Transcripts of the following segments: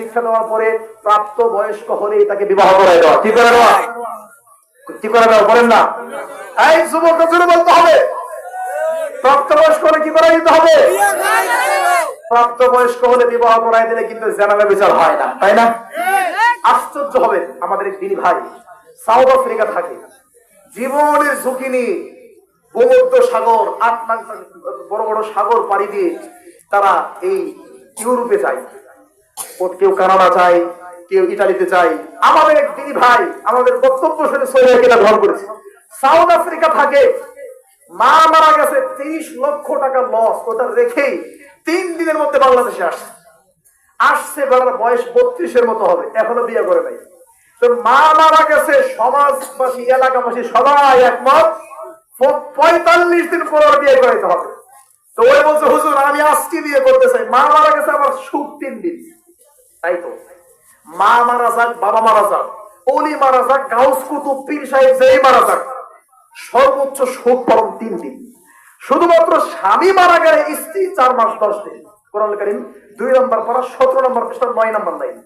শিক্ষা দেওয়ার পরে প্রাপ্ত বয়স্ক হলেই তাকে বিবাহ করে দেওয়া। কি করে দেওয়া? কি করে দেওয়া? বলেন না। এই যুবক বলতে হবে। প্রাপ্তবয়স্ক হলে কি করে দিতে হবে? প্রাপ্তবয়স্ক হলে বিবাহ করাই দিলে কিন্তু জেনারেল বিচার হয় না, তাই না? আশ্চর্য হবে আমাদের দিনী ভাই। সাউথ আফ্রিকা থাকে। জীবনের ঝুঁকি নিয়ে ভূমধ্য সাগর, আটলান্টিক বড় বড় সাগর পাড়ি দিয়ে তারা এই ইউরোপে যায়। কেউ কানাডা যায় কেউ ইটালিতে যায় আমাদের এক দিনী ভাই আমাদের বক্তব্য শুনে কিনা গ্রহণ করেছে। সাউথ আফ্রিকা থাকে। মা মারা গেছে তিরিশ লক্ষ টাকা লস ওটা রেখেই তিন দিনের মধ্যে বাংলাদেশে আসছে। আসছে বেলার বয়স বত্রিশের মতো হবে, এখনও বিয়ে করে নাই। তো মা মারা গেছে, সমাজবাসী, এলাকাবাসী সবাই একমত পঁয়তাল্লিশ দিন পর বিয়ে করাইতে হবে। তো ওই বলছে, হুজুর, আমি আজকে বিয়ে করতে চাই। মা মারা গেছে আমার সুখ তিন দিন। তাই তো মা মারা যাক, বাবা মারা যাক, অলি মারা যাক, গাউস কুতুব, পীর সাহেব যেই মারা যাক, সর্বোচ্চ পালন তিন দিন। শুধুমাত্র স্বামী মারা গেলে স্ত্রী চার মাস, দশ দিন। কোরআন করিম দুই নম্বর পড়া, সতেরো নম্বর পৃষ্ঠা, নয় নম্বর লাইন।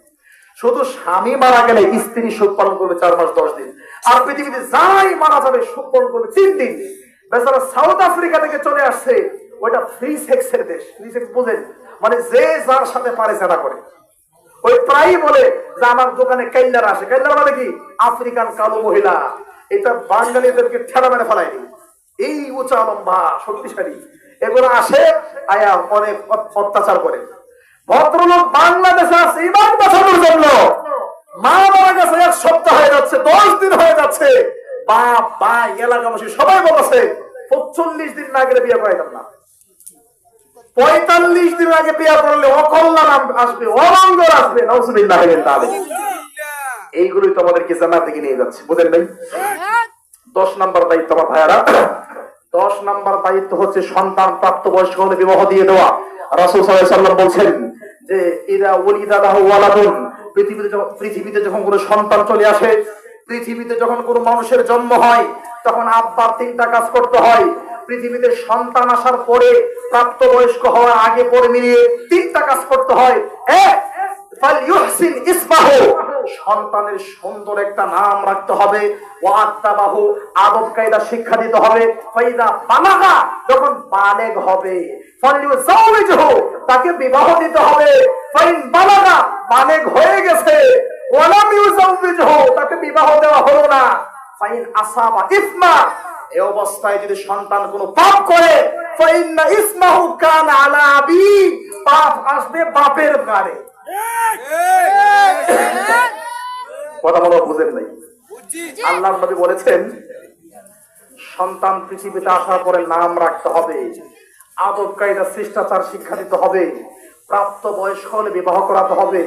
শুধু স্বামী মারা গেলে স্ত্রী সুখ পালন করবে চার মাস, দশ দিন। আর পৃথিবীতে যাই মারা যাবে সুখ পালন করবে তিন দিন। বেচারা সাউথ আফ্রিকা থেকে চলে আসছে, ওইটা ফ্রি সেক্সের দেশ। ফ্রি সেক্স বোঝেন? মানে যে যার সাথে পারে সেটা করে। ওই প্রায়ই বলে যে আমার দোকানে কাইল্লার আসে। কাইল্লার মানে কি? আফ্রিকান কালো মহিলা। এটা বাঙালিদেরকে ঠেলা মেরে ফেলায়নি। এই উঁচা, লম্বা, শক্তিশালী। এগুলো আসে, আয়া অনেক অত্যাচার করে। ভদ্রলোক বাংলাদেশে আসে ইমান বাঁচানোর জন্য মা মারা গেছে, এক সপ্তাহ হয়ে যাচ্ছে, দশ দিন হয়ে যাচ্ছে। বাপ বা এলাকাবাসী সবাই বলেছে, পঁচল্লিশ দিন না গেলে বিয়ে করাইতাম না। পঁয়তাল্লিশ দিন আগে বিয়ে করলে অকল্যাণ আসবে অরঙ্গর আসবে নজরুল্লাহ এইগুলোই তো আমাদেরকে জানা থেকে নিয়ে যাচ্ছে বুঝেন ভাই দশ নাম্বার দায়িত্ব আমার ভাইয়ারা। দশ নাম্বার দায়িত্ব হচ্ছে সন্তান প্রাপ্ত বয়স্ক হলে বিবাহ দিয়ে দেওয়া। রাসুল সাল্লাম বলছেন যে এরা ওলিদাদাহ ওয়ালাদুন। পৃথিবীতে পৃথিবীতে যখন কোনো সন্তান চলে আসে পৃথিবীতে যখন কোনো মানুষের জন্ম হয় তখন আব্বার তিনটা কাজ করতে হয়। পৃথিবীতে সন্তান আসার পরে প্রাপ্তবয়স্ক হওয়ার আগে পরে মিলিয়ে তিনটা কাজ করতে হয়। সন্তানের সুন্দর একটা নাম রাখতে হবে। আদব কায়দা শিক্ষা দিতে হবে। ফাইদা যখন বালেগ হবে তাকে বিবাহ দিতে হবে। বালাগা, বালেগ হয়ে গেছে। তাকে বিবাহ দেওয়া হলো না। ফাইন আসাবা ইসমা এই অবস্থায় যদি সন্তান কোনো পাপ করে পাপ আসবে বাপের কথা বলা বুঝেন নাই। আল্লাহ নবী বলেছেন, সন্তান পৃথিবীতে আসার পরে নাম রাখতে হবে আদব কায়দা শিষ্টাচার শিক্ষা দিতে হবে, প্রাপ্ত বয়স্ক হলে বিবাহ করাতে হবে।